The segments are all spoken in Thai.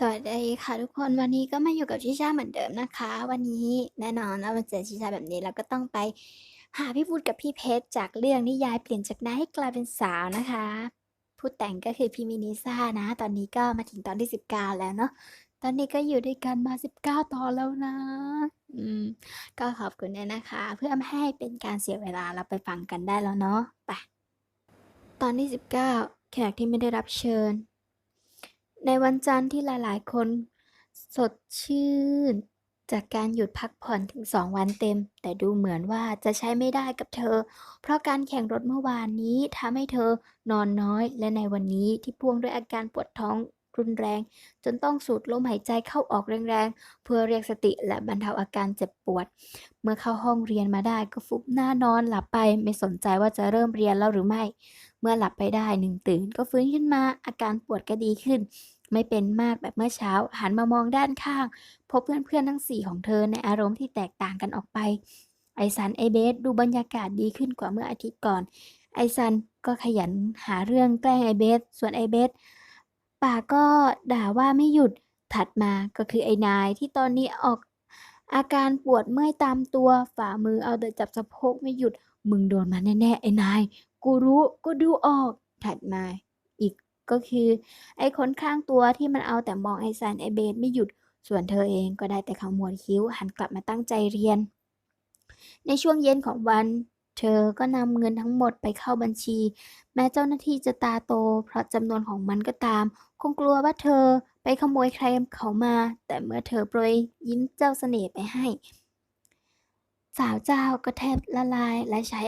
สวัสดีค่ะทุกคนวันนี้ก็มาอยู่กับชิชาเหมือนเดิมนะคะ วันนี้แน่นอนว่ามาเจอชิชาแบบนี้เราก็ต้องไปหาพี่พูดกับพี่เพชรจากเรื่องนิยายเปลี่ยนจากนายให้กลายเป็นสาวนะคะผู้แต่งก็คือพี่มินิซ่านะ ตอนนี้ก็มาถึงตอนที่ 19 แล้วเนาะตอนนี้ก็อยู่ด้วยกันมา 19 ตอนแล้วนะ อืม ก็ขอบคุณด้วยนะคะ เพื่อไม่ให้เป็นการเสียเวลาเราไปฟังกันได้แล้วเนาะไปตอนที่ 19 แขกที่ไม่ได้รับเชิญ ในวันจันทร์ที่หลายๆ คน สดชื่น จากการหยุดพักผ่อนถึง 2 วันเต็ม แต่ดูเหมือนว่าจะใช้ไม่ได้กับเธอ เพราะการแข่งรถเมื่อวานนี้ทำให้เธอนอนน้อย และในวันนี้ที่พ่วงด้วยอาการปวดท้องรุนแรง จนต้องสูดลมหายใจเข้าออกแรงๆ เพื่อเรียกสติและบรรเทาอาการเจ็บปวด เมื่อเข้าห้องเรียนมาได้ก็ฟุบหน้านอนหลับไปไม่สนใจว่าจะเริ่มเรียนแล้วหรือไม่ เมื่อหลับไปได้หนึ่งตื่นก็ฟื้นขึ้นมาอาการปวดก็ดีขึ้น ไม่เป็นมากแบบเมื่อเช้า หันมามองด้านข้าง พบเพื่อนๆทั้งสี่ของเธอในอารมณ์ที่แตกต่างกันออกไป ไอซันไอเบสดูบรรยากาศดีขึ้นกว่าเมื่ออาทิตย์ก่อน ไอซันก็ขยันหาเรื่องแกล้งไอเบส ส่วนไอเบสป่าก็ด่าว่าไม่หยุด ถัดมาก็คือไอนายที่ตอนนี้ออกอาการปวดเมื่อยตามตัวฝ่ามือเอาแต่จับสะโพกไม่หยุด มึงโดนมาแน่ๆไอ้นาย กูรู้ กูดูออก ถัดมา ก็คือไอ้คนข้างตัวที่มันเอาแต่มองไอซันไอเบสไม่หยุด ส่วนเธอเองก็ได้แต่ขมวดคิ้วหันกลับมาตั้งใจเรียน ในช่วงเย็นของวัน เธอก็นำเงินทั้งหมดไปเข้าบัญชี แม้เจ้าหน้าที่จะตาโต เพราะจำนวนของมันก็ตาม คงกลัวว่าเธอไปขโมยใครเขามา แต่เมื่อเธอโปรยยิ้มเจ้าเสน่ห์ไปให้ สาวเจ้าก็แทบละลายและใช้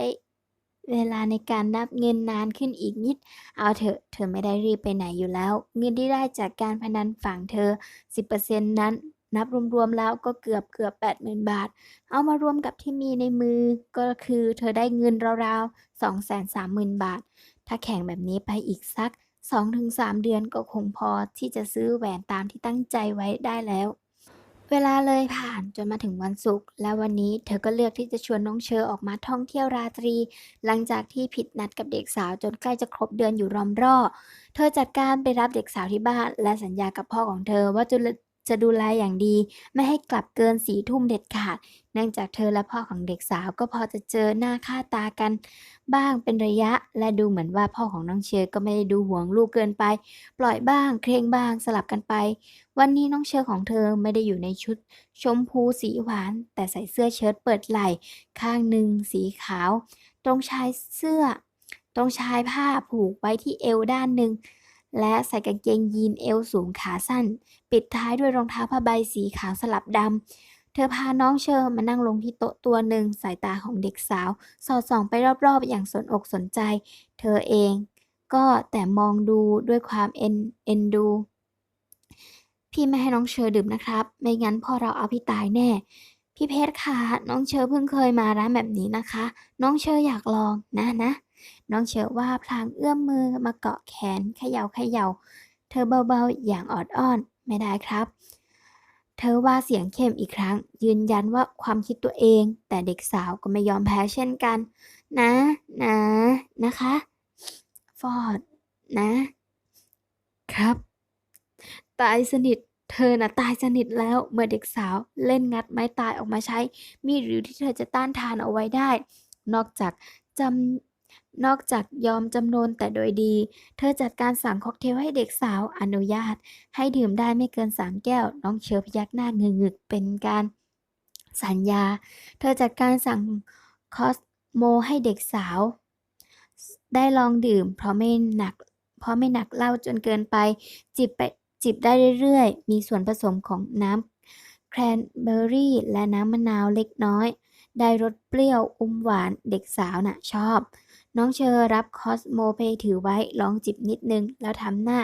เวลาในการนับเงินนานขึ้นอีกนิด เอาเถอะ เธอไม่ได้รีบไปไหนอยู่แล้ว เงินที่ได้จากการพนันฝั่งเธอ 10%นั้นนับรวมๆแล้วก็เกือบเกือบ80,000 บาท เอามารวมกับที่มีในมือ ก็คือเธอได้เงินราวๆ 230,000 บาท ถ้าแข่งแบบนี้ไปอีกสัก 2-3 เดือนก็คงพอที่จะซื้อแหวนตามที่ตั้งใจไว้ได้แล้ว เวลาเลยผ่านจนมาถึงวันศุกร์และวันนี้เธอก็เลือกที่จะชวนน้องเชอออกมาท่องเที่ยวราตรี หลังจากที่ผิดนัดกับเด็กสาวจนใกล้จะครบเดือนอยู่รอมรอเธอจัดการไปรับเด็กสาวที่บ้าน และสัญญากับพ่อของเธอว่าจะ จะดูแลอย่างดี ไม่ให้กลับเกินสี่ทุ่มเด็ดขาด เนื่องจากเธอและพ่อของเด็กสาวก็พอจะเจอหน้าค่าตากัน บ้างเป็นระยะ และดูเหมือนว่าพ่อของน้องเชอก็ไม่ได้ดูห่วงลูกเกินไป ปล่อยบ้าง เคร่งบ้างสลับกันไป วันนี้น้องเชอของเธอไม่ได้อยู่ในชุด ชมพูสีหวาน แต่ใส่เสื้อเชิ้ตเปิดไหล่ ข้างหนึ่งสีขาว ตรงชายเสื้อ ตรงชายผ้าผูกไว้ที่เอวด้านหนึ่ง และใส่กางเกงยีนเอวสูงขาสั้น ปิดท้ายด้วยรองเท้าผ้าใบสีขาวสลับดำ เธอพาน้องเชอร์มานั่งลงที่โต๊ะตัวหนึ่งสายตาของเด็กสาว สอดส่องไปรอบๆ อย่างสนอกสนใจ เธอเองก็แต่มองดูด้วยความเอ็นเอ็นดู พี่ไม่ให้น้องเชอร์ดื่มนะครับ ไม่งั้นพ่อเราเอาพี่ตายแน่พี่เพชรคะน้องเชอร์เพิ่งเคยมาร้านแบบนี้นะคะ น้องเชอร์อยากลองนะนะ น้องเชอว่าพลางเอื้อมมือมาเกาะแขนเขย่าเขย่า เธอเบาๆอย่างออดอ้อน ไม่ได้ครับ เธอว่าเสียงเข้มอีกครั้ง ยืนยันว่าความคิดตัวเอง แต่เด็กสาวก็ไม่ยอมแพ้เช่นกัน นะ นะ นะคะ ฟอด นะ ครับ ตายสนิทเธอน่ะตายสนิทแล้วเมื่อเด็กสาวเล่นงัดไม้ตายออกมาใช้ มีหรือที่เธอจะต้านทานเอาไว้ได้ นอกจากจำ นอกจากยอมจำนนแต่โดยดี เธอจัดการสั่งค็อกเทลให้เด็กสาวอนุญาต ให้ดื่มได้ไม่เกินสามแก้ว น้องเชอพยักหน้าเงึกๆเป็นการสัญญา เธอจัดการสั่งคอสโมให้เด็กสาว ได้ลองดื่ม เพราะไม่หนัก เพราะไม่หนักเหล้าจนเกินไป จิบไปจิบได้เรื่อยๆ มีส่วนผสมของน้ำแครนเบอร์รี่ และน้ำมะนาวเล็กน้อย ได้รสเปรี้ยวอมหวานเด็กสาวน่ะชอบ น้องเชอรับคอสโมไปถือไว้ลองจิบนิดนึง แล้วทำหน้า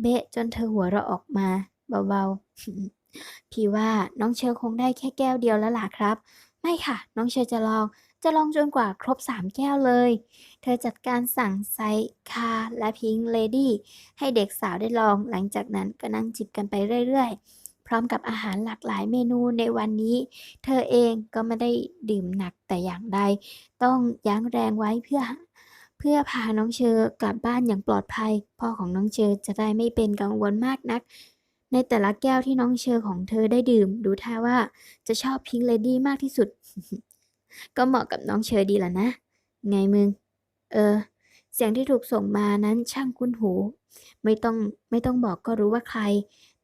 เบะจนเธอหัวเราะออกมาเบาๆ พี่ว่าน้องเชอคงได้แค่แก้วเดียวแล้วล่ะครับ ไม่ค่ะ น้องเชอจะลอง จะลองจนกว่าครบสามแก้วเลย เธอจัดการสั่งไซคาและพิงเลดี้ให้เด็กสาวได้ลอง หลังจากนั้นก็นั่งจิบกันไปเรื่อยๆ พร้อมกับอาหารหลากหลายเมนูในวันนี้ เธอเองก็ไม่ได้ดื่มหนักแต่อย่างใด ต้องยั้งแรงไว้เพื่อเพื่อพาน้องเชอกลับบ้านอย่างปลอดภัย พ่อของน้องเชอจะได้ไม่เป็นกังวลมากนัก ในแต่ละแก้วที่น้องเชอของเธอได้ดื่ม ดูท่าว่าจะชอบพิงค์เลดี้มากที่สุด ก็เหมาะกับน้องเชอดีล่ะนะ ไงมึง เออ เสียงที่ถูกส่งมานั้นช่างคุ้นหู ไม่ต้องไม่ต้องบอกก็รู้ว่าใคร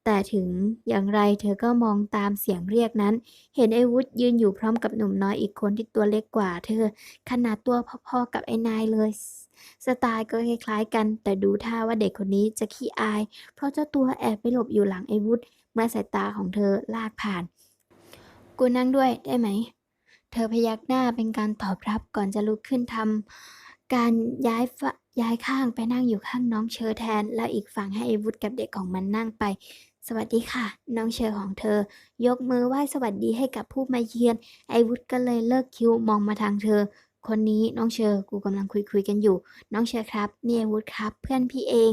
แต่ถึงอย่างไรเธอก็มองตามเสียงเรียกนั้น เห็นไอ้วุฒยืนอยู่พร้อมกับหนุ่มน้อยอีกคนที่ตัวเล็กกว่า เธอขนาดตัวพอๆกับไอ้นายเลย สไตล์ก็คล้ายๆกัน แต่ดูท่าว่าเด็กคนนี้จะขี้อาย เพราะเจ้าตัวแอบไปหลบอยู่หลังไอ้วุฒเมื่อสายตาของเธอลากผ่าน กูนั่งด้วยได้ไหม เธอพยักหน้าเป็นการตอบรับก่อนจะลุกขึ้นทำการย้ายฝย้ายข้างไปนั่งอยู่ข้างน้องเชอแทน แล้วอีกฝั่งให้ไอ้วุฒกับเด็กของมันนั่งไป สวัสดีค่ะ น้องเชอของเธอ ยกมือไหว้สวัสดีให้กับผู้มาเยือน ไอวุฒก็เลยเลิกคิวมองมาทางเธอ คนนี้น้องเชอกูกำลังคุยคุยกันอยู่ น้องเชอครับนี่ไอวุฒครับ เพื่อนพี่เอง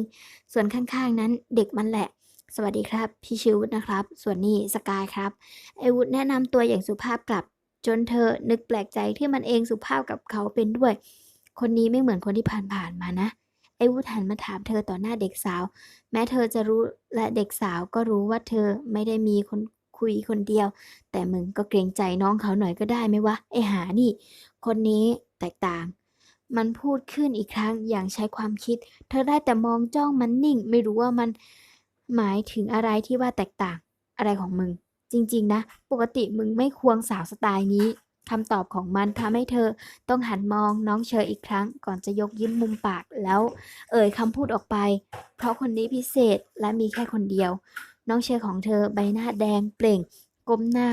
ส่วนข้างๆนั้นเด็กมันแหละ สวัสดีครับ พี่ชื่อวุฒนะครับ ส่วนนี้สกายครับ ไอวุฒแนะนำตัวอย่างสุภาพกลับ จนเธอนึกแปลกใจที่มันเองสุภาพกับเขาเป็นด้วย คนนี้ไม่เหมือนคนที่ผ่านๆมานะ ไอ้วุฒหันมาถามเธอต่อหน้าเด็กสาว แม้เธอจะรู้และเด็กสาวก็รู้ว่าเธอไม่ได้มีคนคุยคนเดียว แต่มึงก็เกรงใจน้องเขาหน่อยก็ได้ไหมวะไอ้หานี่ คนนี้แตกต่าง มันพูดขึ้นอีกครั้งอย่างใช้ความคิด เธอได้แต่มองจ้องมันนิ่ง ไม่รู้ว่ามันหมายถึงอะไรที่ว่าแตกต่าง อะไรของมึง จริง ๆ นะ ปกติมึงไม่ควงสาวสไตล์นี้ คำตอบของมันทำให้เธอต้องหันมองน้องเชออีกครั้ง ก่อนจะยกยิ้มมุมปากแล้ว เอ่ยคำพูดออกไป เพราะคนนี้พิเศษและมีแค่คนเดียว น้องเชอของเธอใบหน้าแดงเปล่ง ก้มหน้า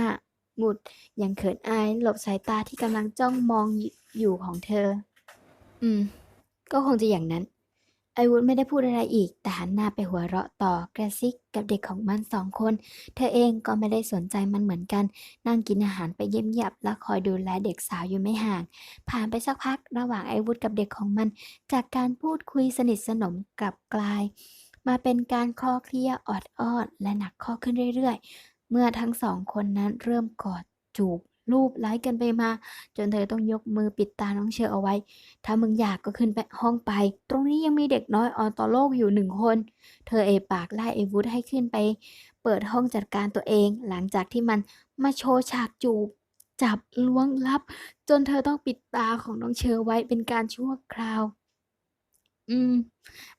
หงุดอย่างเขินอายหลบสายตาที่กำลังจ้องมองอยู่ของเธอ อืม ก็คงจะอย่างนั้น ไอวุฒไม่ได้พูดอะไรอีก แต่หันหน้าไปหัวเราะต่อกระซิกกับเด็กของมันสองคน เธอเองก็ไม่ได้สนใจมันเหมือนกัน นั่งกินอาหารไปเงียมยับและคอยดูแลเด็กสาวอยู่ไม่ห่าง ผ่านไปสักพักระหว่างไอวุฒกับเด็กของมัน จากการพูดคุยสนิทสนมกลับกลาย มาเป็นการคลอเคลีย์ออดอ้อนและหนักข้อขึ้นเรื่อยๆ เมื่อทั้งสองคนนั้นเริ่มกอดจูบ รูปไล้กันไปมา จนเธอต้องยกมือปิดตาน้องเชอเอาไว้ ถ้ามึงอยากก็ขึ้นไปห้องไป ตรงนี้ยังมีเด็กน้อยออนต่อโลกอยู่หนึ่งคน เธอเอปากไล่ไอวุฒให้ขึ้นไป เปิดห้องจัดการตัวเอง หลังจากที่มันมาโชว์ฉากจูบจับล้วงลับ จนเธอต้องปิดตาของน้องเชอไว้เป็นการชั่วคราว อืม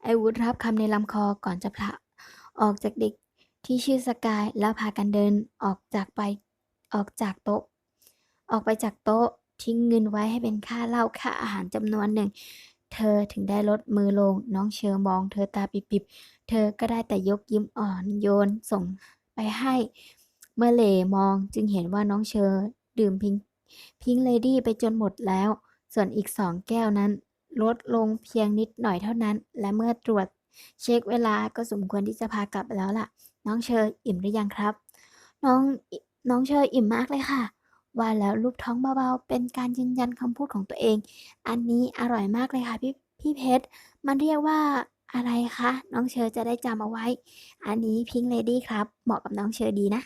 ไอวุฒรับคำในลำคอก่อนจะพละออกจากเด็กที่ชื่อสกายแล้วพากันเดินออกจากไปออกจากโต๊ะ ออกไปจากโต๊ะทิ้งเงินไว้ให้เป็นค่าเหล้าค่าอาหารจำนวนหนึ่ง เธอถึงได้ลดมือลง น้องเชอมอง เธอตาปิบๆ เธอก็ได้แต่ยกยิ้มอ่อนโยนส่งไปให้ เมื่อเหลมองจึงเห็นว่าน้องเชอดื่มพิงพิงเลดี้ไปจนหมดแล้ว ส่วนอีกสองแก้วนั้น ลดลงเพียงนิดหน่อยเท่านั้น และเมื่อตรวจเช็คเวลาก็สมควรที่จะพากลับแล้วล่ะ น้องเชออิ่มหรือยังครับ น้องน้องเชออิ่มมากเลยค่ะ ว่าแล้วลูบท้องเบาๆ เป็นการยืนยันคำพูดของตัวเอง อันนี้อร่อยมากเลยค่ะพี่พี่เพชร มันเรียกว่าอะไรคะ น้องเชอจะได้จำเอาไว้ อันนี้พิงเลดี้ครับ เหมาะกับน้องเชอดีนะ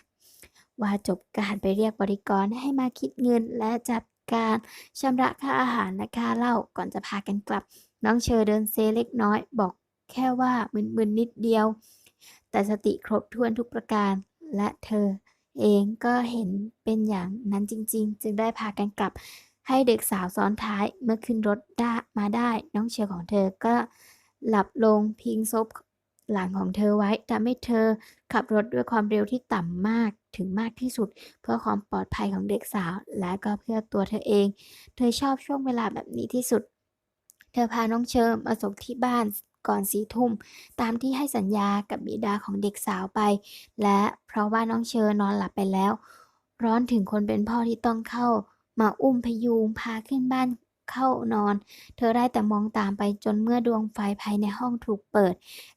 ว่าจบการไปเรียกบริกรให้มาคิดเงินและจัดการชำระค่าอาหารและค่าเหล้าก่อนจะพากันกลับ น้องเชอเดินเซเล็กน้อย บอกแค่ว่ามึนๆนิดเดียว แต่สติครบถ้วนทุกประการและเธอ เองก็เห็นเป็นอย่างนั้นจริง ๆ จึงได้พากันกลับให้เด็กสาวซ้อนท้ายเมื่อขึ้นรถได้มาได้ น้องเชอของเธอก็หลับลงพิงซบหลังของเธอไว้ทำให้เธอขับรถด้วยความเร็วที่ต่ำมากถึงมากที่สุด เพื่อความปลอดภัยของเด็กสาว และก็เพื่อตัวเธอเอง เธอชอบช่วงเวลาแบบนี้ที่สุด เธอพาน้องเชอมาส่งที่บ้าน ก่อนสี่ทุ่ม ตามที่ให้สัญญากับบิดาของเด็กสาวไป และเพราะว่าน้องเชอนอนหลับไปแล้ว ร้อนถึงคนเป็นพ่อที่ต้องเข้า มาอุ้มพยุงพาขึ้นบ้านเข้านอน เธอได้แต่มองตามไปจนเมื่อดวงไฟภายในห้องถูกเปิด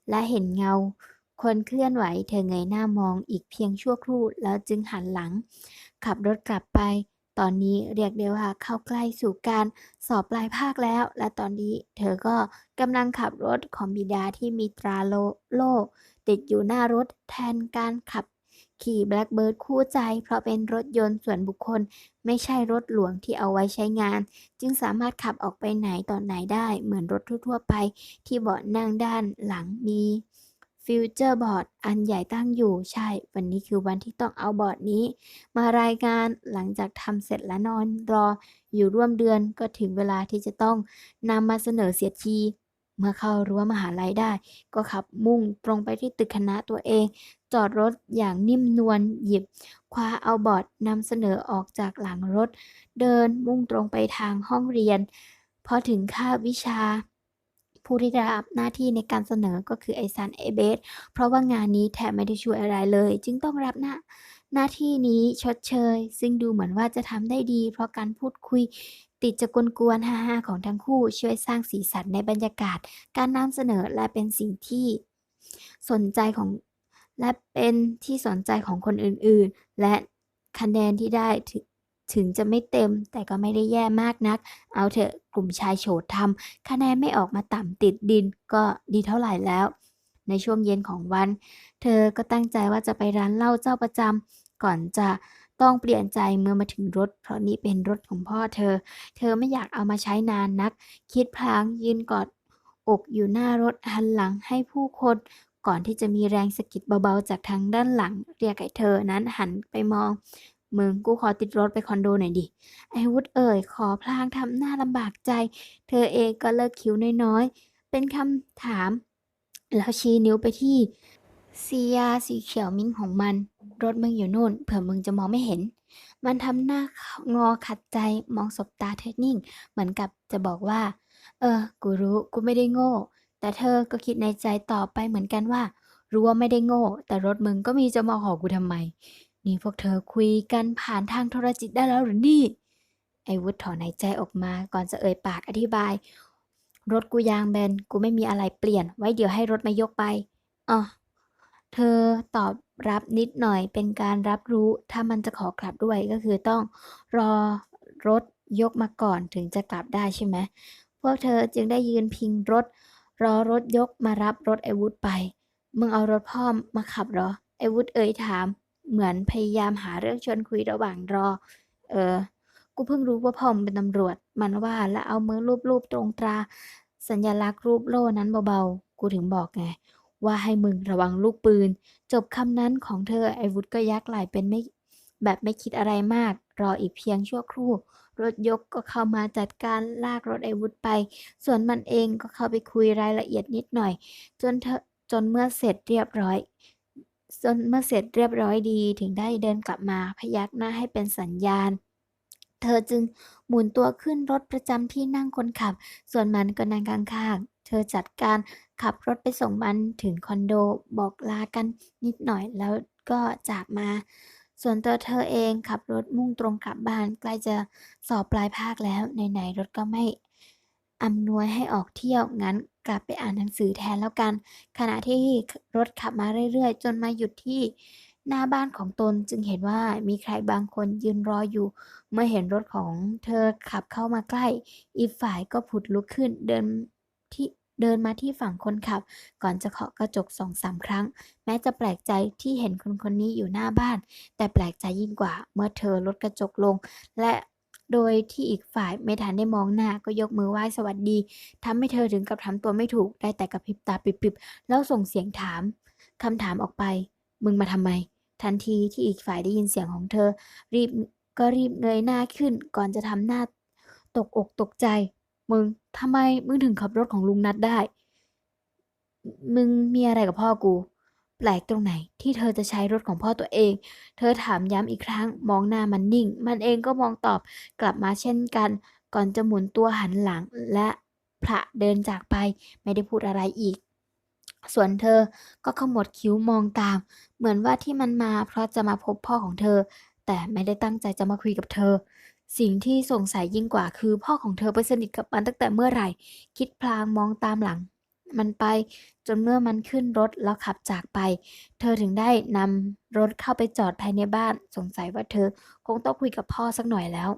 และเห็นเงา คนเคลื่อนไหว เธอเงยหน้ามองอีกเพียงชั่วครู่แล้วจึงหันหลัง ขับรถกลับไป ตอนนี้เรียกได้ว่าเข้าใกล้สู่การสอบปลายภาคแล้ว และตอนนี้เธอก็กำลังขับรถของบิดาที่มีตราโลโล ติดอยู่หน้ารถแทนการขับขี่แบล็กเบิร์ดคู่ใจ เพราะเป็นรถยนต์ส่วนบุคคล ไม่ใช่รถหลวงที่เอาไว้ใช้งาน จึงสามารถขับออกไปไหนต่อไหนได้ เหมือนรถทั่วๆไป ที่เบาะนั่งด้านหลังมี ฟิวเจอร์บอร์ดอันใหญ่ตั้งอยู่ใช่ วันนี้คือวันที่ต้องเอาบอร์ดนี้ มารายงานหลังจากทำเสร็จและนอนรออยู่ร่วมเดือนก็ถึงเวลาที่จะต้องนำมาเสนอเสียทีเมื่อเข้ารั้วมหาลัยได้ ก็ขับมุ่งตรงไปที่ตึกคณะตัวเอง จอดรถอย่างนิ่มนวลหยิบ คว้าเอาบอร์ดนำเสนอออกจากหลังรถ เดินมุ่งตรงไปทางห้องเรียนพอถึงคาบวิชา ผู้ที่ได้รับหน้าที่ในการเสนอก็คือไอซันไอเบสเพราะว่างานนี้แทบไม่ได้ช่วยอะไรเลย จึงต้องรับหน้าหน้าที่นี้ชดเชย ซึ่งดูเหมือนว่าจะทำได้ดี เพราะการพูดคุยติดจะกวนๆฮาๆของทั้งคู่ช่วยสร้างสีสันในบรรยากาศ การนำเสนอและเป็นสิ่งที่สนใจของและเป็นที่สนใจของคนอื่นๆ และคะแนนที่ได้ ถึงจะไม่เต็มแต่ก็ไม่ได้แย่มากนัก เอาเถอะกลุ่มชายโฉดทำคะแนนไม่ออกมาต่ำติดดินก็ดีเท่าไหร่แล้ว ในช่วงเย็นของวัน เธอก็ตั้งใจว่าจะไปร้านเหล้าเจ้าประจำก่อนจะต้องเปลี่ยนใจเมื่อมาถึงรถ เพราะนี่เป็นรถของพ่อเธอ เธอไม่อยากเอามาใช้นานนัก คิดพลางยืนกอดอกอยู่หน้ารถหันหลังให้ผู้คนก่อนที่จะมีแรงสะกิดเบาๆจากทางด้านหลัง เรียกให้เธอนั้นหันไปมอง มึงกูขอติดรถไปคอนโดหน่อยดิ ไอวุฒิเอ่ย ขอพลางทำหน้าลำบากใจ เธอเองก็เลิกคิ้วน้อยๆ เป็นคำถาม แล้วชี้นิ้วไปที่ Kia สีเขียวมิ้นของมัน รถมึงอยู่นู่น เผื่อมึงจะมองไม่เห็น มันทำหน้างอขัดใจมองสบตาเธอนิ่ง เหมือนกับจะบอกว่า เออ กูรู้กูไม่ได้โง่ แต่เธอก็คิดในใจต่อไปเหมือนกันว่า รู้ว่าไม่ได้โง่ แต่รถมึงก็มีจะมาขอกูทำไม นี่พวกเธอคุยกันผ่านทางโทรจิตได้แล้วหรือนี่ ไอ้วุฒถอนหายใจออกมาก่อนจะเอ่ยปากอธิบาย รถกูยางแบนกูไม่มีอะไรเปลี่ยน ไว้เดี๋ยวให้รถมายกไปอ้อเธอตอบรับนิดหน่อยเป็นการรับรู้ ถ้ามันจะขอกลับด้วยก็คือต้องรอรถยกมาก่อนถึงจะกลับได้ใช่ไหมพวกเธอจึงได้ยืนพิงรถ รอรถยกมารับรถไอวุฒไป มึงเอารถพ่อมาขับเหรอ ไอวุฒเอ่ยถาม เหมือนพยายามหาเรื่องชวนคุยระหว่างรอ เออ กูเพิ่งรู้ว่าพ่อมเป็นตำรวจ มันว่าแล้วเอามือลูบๆตรงตรา สัญลักษณ์รูปโล่นั้นเบาๆ กูถึงบอกไง ว่าให้มึงระวังลูกปืน จบคำนั้นของเธอไอวุฒิก็ยักไหลเป็นไม่แบบไม่คิดอะไรมาก รออีกเพียงชั่วครู่ รถยกก็เข้ามาจัดการลากรถไอวุฒิไป ส่วนมันเองก็เข้าไปคุยรายละเอียดนิดหน่อย จนเธอจนเมื่อเสร็จเรียบร้อย จนเมื่อเสร็จเรียบร้อยดีถึงได้เดินกลับมาพยักหน้าให้เป็นสัญญาณ เธอจึงหมุนตัวขึ้นรถประจำที่นั่งคนขับ ส่วนมันก็นั่งข้างๆ เธอจัดการขับรถไปส่งมันถึงคอนโดบอกลากันนิดหน่อยแล้วก็จากมา ส่วนตัวเธอเองขับรถมุ่งตรงกลับบ้านใกล้จะสอบปลายภาคแล้วไหนๆรถก็ไม่ อำนวยให้ออกเที่ยวงั้นกลับไปอ่านหนังสือแทนแล้วกัน ขณะที่รถขับมาเรื่อยๆ จนมาหยุดที่หน้าบ้านของตนจึงเห็นว่ามีใครบางคนยืนรออยู่ เมื่อเห็นรถของเธอขับเข้ามาใกล้ อีกฝ่ายก็ผุดลุกขึ้นเดินที่เดินมาที่ฝั่งคนขับ ก่อนจะเคาะกระจก2-3ครั้ง แม้จะแปลกใจที่เห็นคนคนนี้อยู่หน้าบ้าน แต่แปลกใจยิ่งกว่า เมื่อเธอลดกระจกลง และ โดยที่อีกฝ่ายไม่ทันได้มองหน้าก็ยกมือไหว้สวัสดีทำให้เธอถึงกับทำตัวไม่ถูกได้แต่กระพริบตาปริบๆแล้วส่งเสียงถามคำถามออกไป มึงมาทำไม ทันทีที่อีกฝ่ายได้ยินเสียงของเธอ รีบก็รีบเงยหน้าขึ้น ก่อนจะทำหน้า ตกอกตกใจ มึงทำไมมึงถึงขับรถของลุงนัทได้ มึงมีอะไรกับพ่อกู แปลกตรงไหนที่เธอจะใช้รถของพ่อตัวเอง เธอถามย้ำอีกครั้ง มองหน้ามันนิ่ง มันเองก็มองตอบกลับมาเช่นกัน ก่อนจะหมุนตัวหันหลังและผละเดินจากไปไม่ได้พูดอะไรอีก ส่วนเธอก็ขมวดคิ้วมองตาม เหมือนว่าที่มันมาเพราะจะมาพบพ่อของเธอ แต่ไม่ได้ตั้งใจจะมาคุยกับเธอ สิ่งที่สงสัยยิ่งกว่าคือพ่อของเธอไปสนิทกับมันตั้งแต่เมื่อไหร่ คิดพลางมองตามหลัง มันไป จนเมื่อมันขึ้นรถแล้วขับจากไป เธอถึงได้นำรถเข้าไปจอดภายในบ้าน สงสัยว่าเธอคงต้องคุยกับพ่อสักหน่อยแล้ว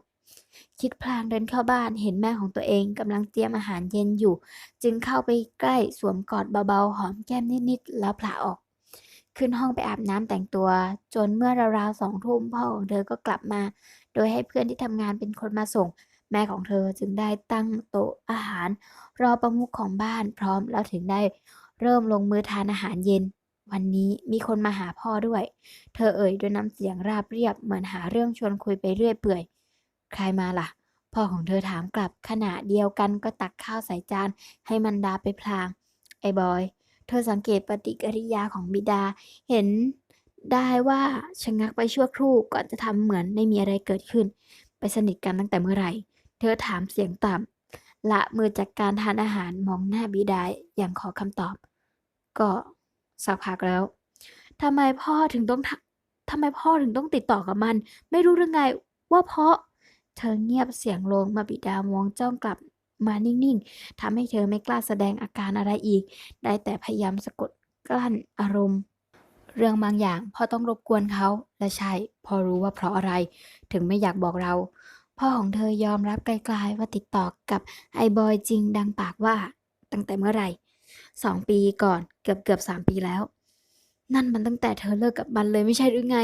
คิดพลางเดินเข้าบ้านเห็นแม่ของตัวเองกำลังเตรียมอาหารเย็นอยู่ จึงเข้าไปใกล้สวมกอดเบาๆ หอมแก้มนิดๆ แล้วผละออก ขึ้นห้องไปอาบน้ำแต่งตัว จนเมื่อราวๆ2ทุ่มพ่อของเธอก็กลับมา โดยให้เพื่อนที่ทำงานเป็นคนมาส่ง แม่ของเธอจึงได้ตั้งโต๊ะอาหาร รอประมุขของบ้านพร้อมแล้วถึงได้เริ่มลงมือทานอาหารเย็น วันนี้มีคนมาหาพ่อด้วย เธอเอ่ยด้วยน้ำเสียงราบเรียบเหมือนหาเรื่องชวนคุยไปเรื่อยเปื่อย ใครมาล่ะ พ่อของเธอถามกลับขณะเดียวกันก็ตักข้าวใส่จานให้มันดาไปพลาง ไอ้บอย เธอสังเกตปฏิกิริยาของบิดา เห็นได้ว่าชะงักไปชั่วครู่ก่อนจะทำเหมือนไม่มีอะไรเกิดขึ้น ไปสนิทกันตั้งแต่เมื่อไหร่ เธอถามเสียงต่ำละมือจากการทานอาหารมองหน้าบิดาอย่างขอคำตอบ ก็สักพักแล้วทำไมพ่อถึงต้องทำไมพ่อถึงต้องติดต่อกับมัน ไม่รู้หรือไงว่าเพราะ เธอเงียบเสียงลงมาบิดามองจ้องกลับมานิ่งๆทำให้เธอไม่กล้าแสดงอาการอะไรอีก ได้แต่พยายามสะกดกลั้นอารมณ์ เรื่องบางอย่างพ่อต้องรบกวนเขาและใช่พ่อรู้ว่าเพราะอะไร ถึงไม่อยากบอกเรา พ่อของเธอยอมรับไกลๆว่าติดต่อกับไอ้บอยจริงดังปากว่า ตั้งแต่เมื่อไหร่สองปีก่อนเกือบเกือบสามปีแล้ว นั่นมันตั้งแต่เธอเลิกกับมันเลยไม่ใช่หรือไง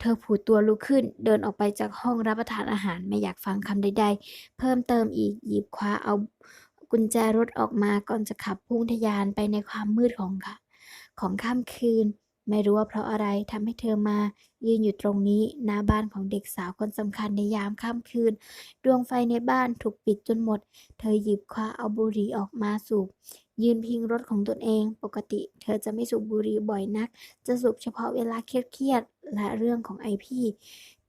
เธอผูดตัวลุกขึ้น เดินออกไปจากห้องรับประทานอาหารไม่อยากฟังคำใด ๆ เพิ่มเติมอีกหยิบคว้าเอากุญแจรถออกมาก่อนจะขับพุ่งทะยานไปในความมืดของค่ะของค่ำคืน ไม่รู้ว่าเพราะอะไรทำให้เธอมา ยืนอยู่ตรงนี้หน้าบ้านของเด็กสาวคนสำคัญในยามค่ำคืน ดวงไฟในบ้านถูกปิดจนหมด เธอหยิบคว้าเอาบุหรี่ออกมาสูบ ยืนพิงรถของตนเอง ปกติ เธอจะไม่สูบบุหรี่บ่อยนัก จะสูบเฉพาะเวลาเครียดๆและเรื่องของไอพี่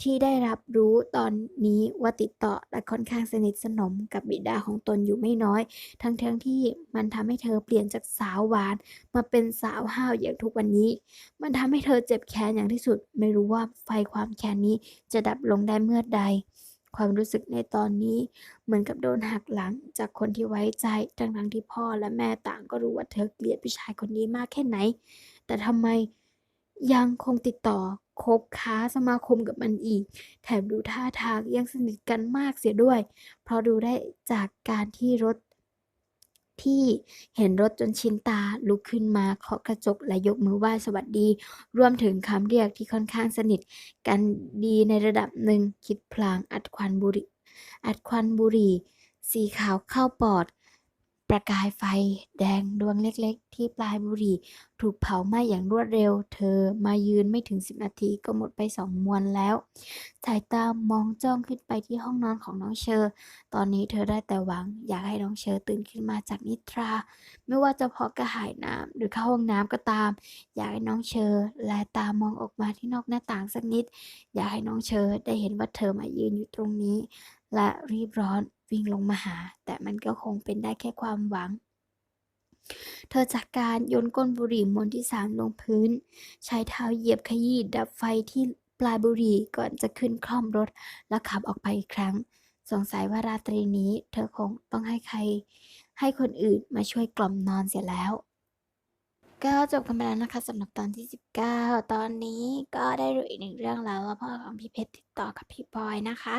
ที่ได้รับรู้ตอนนี้ว่าติดต่อและค่อนข้างสนิทสนมกับบิดาของตนอยู่ไม่น้อย ทั้งๆทที่มันทำให้เธอเปลี่ยนจากสาวหวาน มาเป็นสาวห้าวอย่างทุกวันนี้ มันทำให้เธอเจ็บแค้นอย่างที่สุด ไม่รู้ว่าไฟความแค้นนี้จะดับลงได้เมื่อใด ความรู้สึกในตอนนี้เหมือนกับโดนหักหลังจากคนที่ไว้ใจทั้งๆที่พ่อและแม่ต่างก็รู้ว่าเธอเกลียดผู้ชายคนนี้มากแค่ไหน แต่ทำไมยังคงติดต่อคบค้าสมาคมกับมันอีก แถมดูท่าทางยังสนิทกันมากเสียด้วย เพราะดูได้จากการที่รถ ที่เห็นรถจนชินตาลุกขึ้นมาเคาะกระจกและยกมือไหว้สวัสดี รวมถึงคำเรียกที่ค่อนข้างสนิท กันดีในระดับหนึ่งคิดพลางอัดควันบุหรี่อัดควันบุหรี่ สีขาวเข้าปอด ประกายไฟแดงดวงเล็กๆ ที่ปลายบุหรี่ ถูกเผาไหม้อย่างรวดเร็ว เธอมายืนไม่ถึงสิบนาทีก็หมดไปสองมวนแล้ว สายตามองจ้องขึ้นไปที่ห้องนอนของน้องเชอร์ตอนนี้เธอได้แต่หวัง อยากให้น้องเชอร์ตื่นขึ้นมาจากนิทรา ไม่ว่าจะเพราะกระหายน้ำหรือเข้าห้องน้ำก็ตาม อยากให้น้องเชอร์แลตามองออกมาที่นอกหน้าต่างสักนิด อยากให้น้องเชอร์ได้เห็นว่าเธอมายืนอยู่ตรงนี้ และรีบร้อน วิ่งลงมาหา แต่มันก็คงเป็นได้แค่ความหวัง เธอจัดการโยนก้นบุหรี่มวนที่สามลงพื้น ใช้เท้าเหยียบขยี้ดับไฟที่ปลายบุหรี่ก่อนจะขึ้นคล่อมรถ และขับออกไปอีกครั้ง สงสัยว่าราตรีนี้ เธอคงต้องให้ใคร ให้คนอื่นมาช่วยกล่อมนอนเสียแล้วก็จบกันไปแล้วนะคะสำหรับตอนที่ 19 ตอนนี้ก็ได้รู้อีกหนึ่งเรื่องแล้วว่าพ่อของพี่เพชรติดต่อกับพี่บอยนะคะ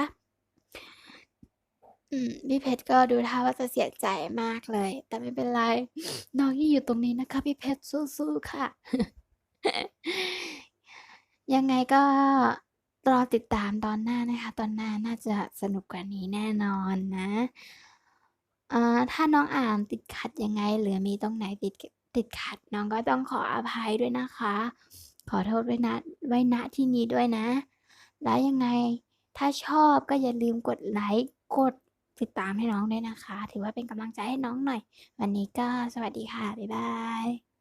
อืมพี่เพชรก็ดูท่าว่าจะเสียใจมากเลย แต่ไม่เป็นไร น้องยังอยู่ตรงนี้นะคะ พี่เพชรสู้ๆค่ะ ยังไงก็รอติดตามตอนหน้านะคะ ตอนหน้าน่าจะสนุกกว่านี้แน่นอนนะอ่าถ้าน้องอ่านติดขัดยังไง หรือมีตรงไหนติดติดขัด น้องก็ต้องขออภัยด้วยนะคะ ขอโทษไว้ณไว้ณที่นี้ด้วยนะ แล้วยังไงถ้าชอบก็อย่าลืมกดไลก์กด ติดตามให้น้องด้วยนะคะ ถือว่าเป็นกำลังใจให้น้องหน่อย วันนี้ก็สวัสดีค่ะ บ๊ายบาย